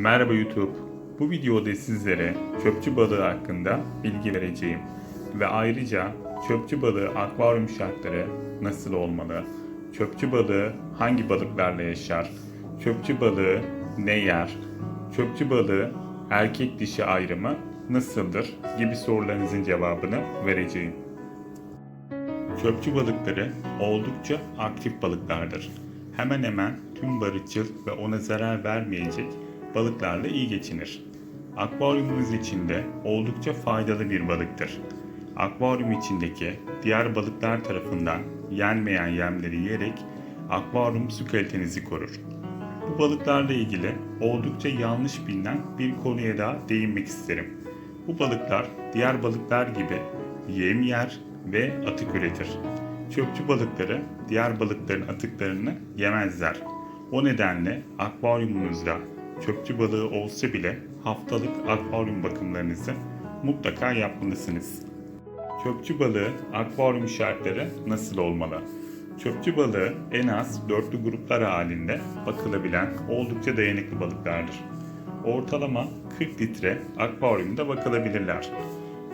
Merhaba YouTube. Bu videoda sizlere çöpçü balığı hakkında bilgi vereceğim. Ve ayrıca çöpçü balığı akvaryum şartları nasıl olmalı? Çöpçü balığı hangi balıklarla yaşar? Çöpçü balığı ne yer? Çöpçü balığı erkek dişi ayrımı nasıldır? gibi sorularınızın cevabını vereceğim. Çöpçü balıkları oldukça aktif balıklardır. Hemen hemen tüm barıçıl ve ona zarar vermeyecek balıklarla iyi geçinir. Akvaryumunuz içinde oldukça faydalı bir balıktır. Akvaryum içindeki diğer balıklar tarafından yenmeyen yemleri yiyerek akvaryum su kalitenizi korur. Bu balıklarla ilgili oldukça yanlış bilinen bir konuya daha değinmek isterim. Bu balıklar diğer balıklar gibi yem yer ve atık üretir. Çöpçü balıkları diğer balıkların atıklarını yemezler. O nedenle akvaryumunuzda çöpçü balığı olsa bile haftalık akvaryum bakımlarınızı mutlaka yapmalısınız. Çöpçü balığı akvaryum şartları nasıl olmalı? Çöpçü balığı en az dörtlü gruplar halinde bakılabilen oldukça dayanıklı balıklardır. Ortalama 40 litre akvaryumda bakılabilirler.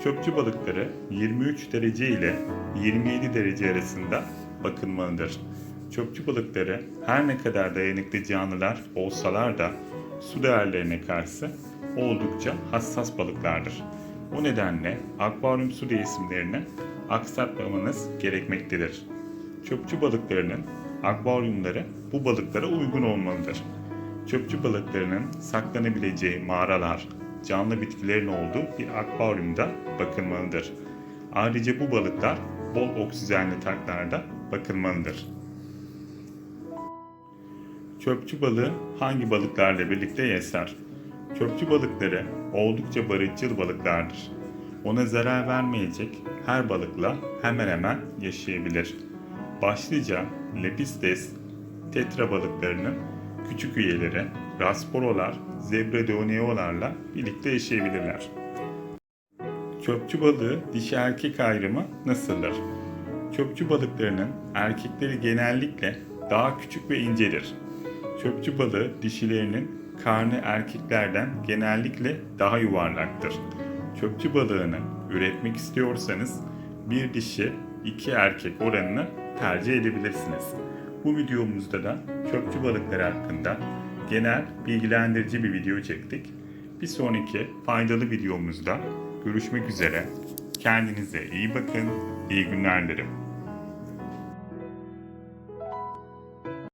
Çöpçü balıkları 23 derece ile 27 derece arasında bakılmalıdır. Çöpçü balıkları her ne kadar dayanıklı canlılar olsalar da su değerlerine karşı oldukça hassas balıklardır. O nedenle akvaryum su değişimlerini aksatmamanız gerekmektedir. Çöpçü balıklarının akvaryumları bu balıklara uygun olmalıdır. Çöpçü balıklarının saklanabileceği mağaralar, canlı bitkilerin olduğu bir akvaryumda bakılmalıdır. Ayrıca bu balıklar bol oksijenli tanklarda bakılmalıdır. Çöpçü balığı hangi balıklarla birlikte yaşar? Çöpçü balıkları oldukça barışçıl balıklardır. Ona zarar vermeyecek her balıkla hemen hemen yaşayabilir. Başlıca Lepistes, tetra balıklarının küçük üyeleri Rasporolar, Zebradoneolarla birlikte yaşayabilirler. Çöpçü balığı dişi erkek ayrımı nasıldır? Çöpçü balıklarının erkekleri genellikle daha küçük ve incedir. Çöpçü balığı dişilerinin karnı erkeklerden genellikle daha yuvarlaktır. Çöpçü balığını üretmek istiyorsanız bir dişi iki erkek oranını tercih edebilirsiniz. Bu videomuzda da çöpçü balıkları hakkında genel bilgilendirici bir video çektik. Bir sonraki faydalı videomuzda görüşmek üzere. Kendinize iyi bakın, iyi günler dilerim.